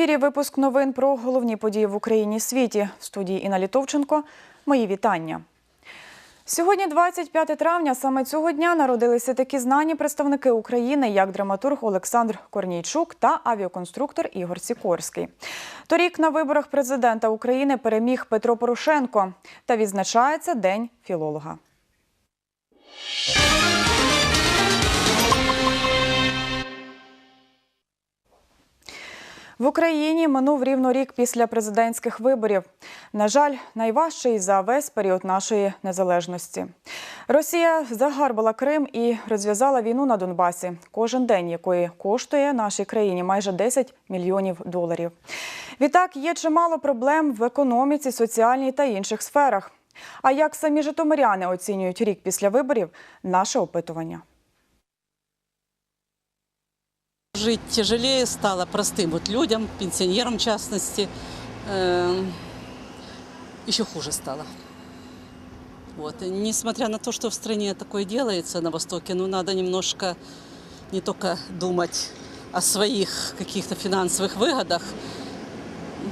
ефірі випуск новин про головні події в Україні і світі. В студії Інна Літовченко. Мої вітання. Сьогодні, 25 травня, саме цього дня народилися такі знані представники України, як драматург Олександр Корнійчук та авіаконструктор Ігор Сікорський. Торік на виборах президента України переміг Петро Порошенко та відзначається День філолога. В Україні минув рівно рік після президентських виборів. На жаль, найважчий за весь період нашої незалежності. Росія загарбала Крим і розв'язала війну на Донбасі, кожен день якої коштує нашій країні майже 10 мільйонів доларів. Відтак є чимало проблем в економіці, соціальній та інших сферах. А як самі житомиряни оцінюють рік після виборів? Наше опитування. Жить тяжелее стало простым вот людям, пенсионерам в частности. Эм, Еще хуже стало. Вот. И несмотря на то, что в стране такое делается на Востоке, ну надо немножко не только думать о своих каких-то финансовых выгодах,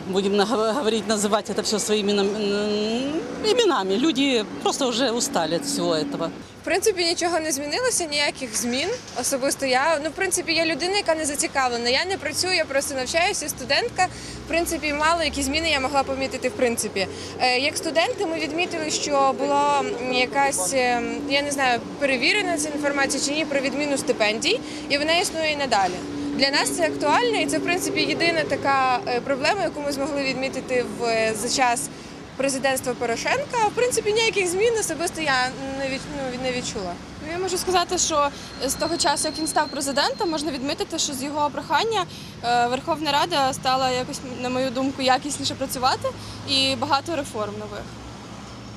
будем наг- говорить, называть это все своими нам- м, именами. Люди просто уже устали от всего этого. В принципі, нічого не змінилося, ніяких змін. Особисто я ну, в принципі, я людина, яка не зацікавлена. Я не працюю, я просто навчаюся. Студентка. В принципі, мало які зміни я могла помітити. В принципі, Е, як студенти, ми відмітили, що була м, якась е, я не знаю, перевірена ця інформація чи ні про відміну стипендій, і вона існує і надалі. Для нас це актуально, і це в принципі єдина така е, проблема, яку ми змогли відмітити в за час президентства Порошенка. В принципі, ніяких змін особисто я не від, ну, не відчула. Ну, Я можу сказати, що з того часу, як він став президентом, можна відмітити, що з його прохання е, Верховна Рада стала якось, на мою думку, якісніше працювати і багато реформ нових.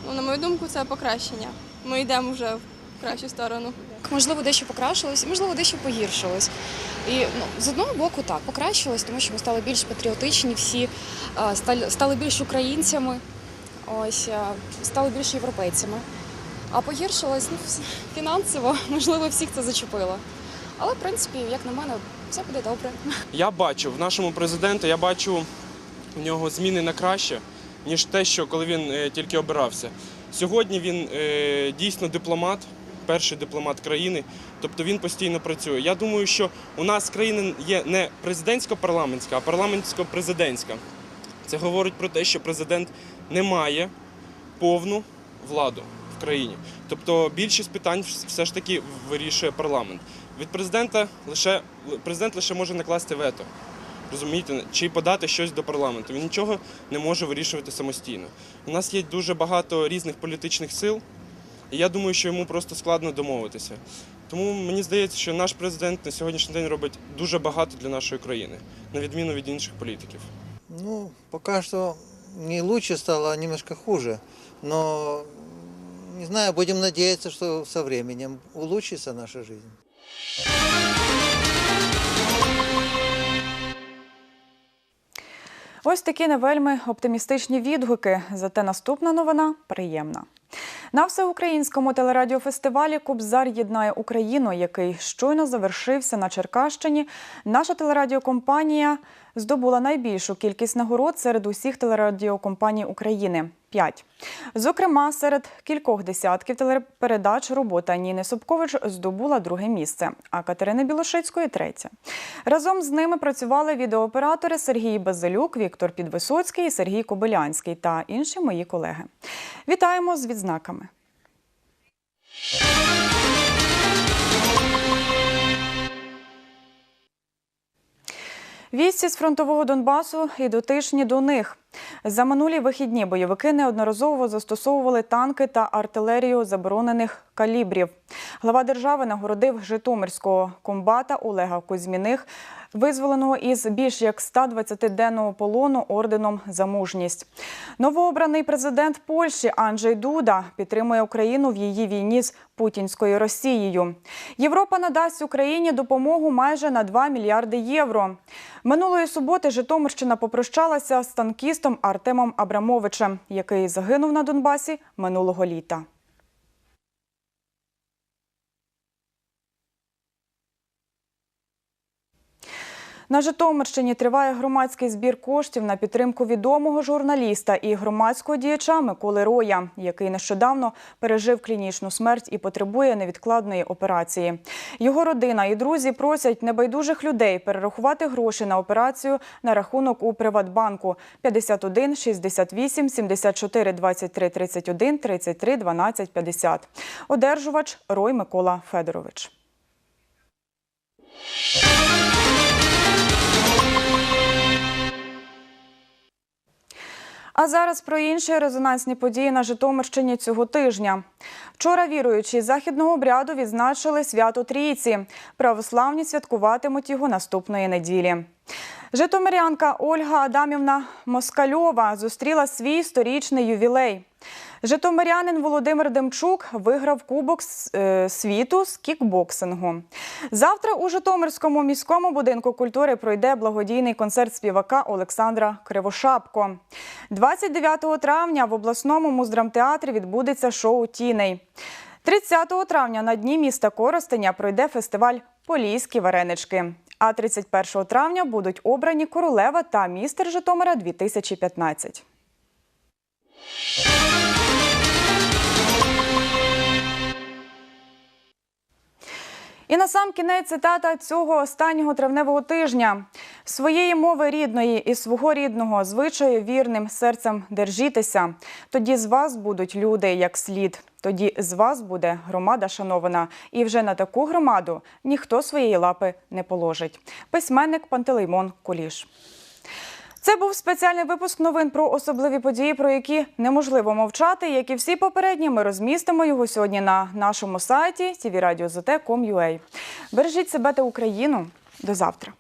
Ну, на мою думку, це покращення. Ми йдемо вже в кращу сторону. Можливо, дещо покращилось, можливо, дещо погіршилось. І ну, з одного боку, так, покращилось, тому що ми стали більш патріотичні, всі а, стали, стали більш українцями, ось, стали більш європейцями. А погіршилось ну, фінансово, можливо, всіх це зачепило. Але, в принципі, як на мене, все буде добре. Я бачу в нашому президенті, я бачу в нього зміни на краще, ніж те, що коли він е, тільки обирався. Сьогодні він е, дійсно дипломат, перший дипломат країни, тобто він постійно працює. Я думаю, що у нас країна є не президентсько-парламентська, а парламентсько-президентська. Це говорить про те, що президент не має повну владу в країні. Тобто більшість питань все ж таки вирішує парламент. Від президента лише президент лише може накласти вето. Розумієте, чи подати щось до парламенту. Він нічого не може вирішувати самостійно. У нас є дуже багато різних політичних сил, і я думаю, що йому просто складно домовитися. Тому мені здається, що наш президент на сьогоднішній день робить дуже багато для нашої країни, на відміну від інших політиків. Ну, пока что не лучше стало, а немножко хуже. Но, не знаю, будем надеяться, что со временем улучшится наша жизнь. Ось такі не вельми оптимістичні відгуки. Зате наступна новина приємна. На всеукраїнському телерадіофестивалі Кубзар єднає Україну, який щойно завершився на Черкащині. Наша телерадіокомпанія здобула найбільшу кількість нагород серед усіх телерадіокомпаній України п'ять. Зокрема, серед кількох десятків телепередач робота Ніни Собкович здобула друге місце, а Катерини Білошицької третє. Разом з ними працювали відеооператори Сергій Базилюк, Віктор Підвисоцький, і Сергій Кобилянський та інші мої колеги. Вітаємо з відзнаками. Вісті з фронтового Донбасу і дотичні до них. За минулі вихідні бойовики неодноразово застосовували танки та артилерію заборонених калібрів. Глава держави нагородив Житомирського комбата Олега Кузьміних, визволеного із більш як 120-денного полону орденом за мужність. Новообраний президент Польщі Анджей Дуда підтримує Україну в її війні з путінською Росією. Європа надасть Україні допомогу майже на 2 мільярди євро. Минулої суботи Житомирщина попрощалася з танкістом Артемом Абрамовичем, який загинув на Донбасі минулого літа. На Житомирщині триває громадський збір коштів на підтримку відомого журналіста і громадського діяча Миколи Роя, який нещодавно пережив клінічну смерть і потребує невідкладної операції. Його родина і друзі просять небайдужих людей перерахувати гроші на операцію на рахунок у Приватбанку 51 68 74 23 31 33 12 50. Одержувач Рой Микола Федорович. А зараз про інші резонансні події на Житомирщині цього тижня. Вчора віруючі західного обряду відзначили свято Трійці. Православні святкуватимуть його наступної неділі. Житомирянка Ольга Адамівна Москальова зустріла свій сторічний ювілей. Житомирянин Володимир Демчук виграв Кубок е, світу з кікбоксингу. Завтра у Житомирському міському будинку культури пройде благодійний концерт співака Олександра Кривошапко. 29 травня в обласному муздрамтеатрі відбудеться шоу Тіней. 30 травня на дні міста Коростеня пройде фестиваль Поліські варенички. А 31 травня будуть обрані королева та містер Житомира 2015. І на сам кінець цитата цього останнього травневого тижня. Своєї мови рідної і свого рідного звичаю вірним серцем держітеся. Тоді з вас будуть люди як слід. Тоді з вас буде громада шанована. І вже на таку громаду ніхто своєї лапи не положить. Письменник Пантелеймон Куліш. Це був спеціальний випуск новин про особливі події, про які неможливо мовчати. Як і всі попередні, ми розмістимо його сьогодні на нашому сайті tvradio.zt.com.ua. Бережіть себе та Україну. До завтра.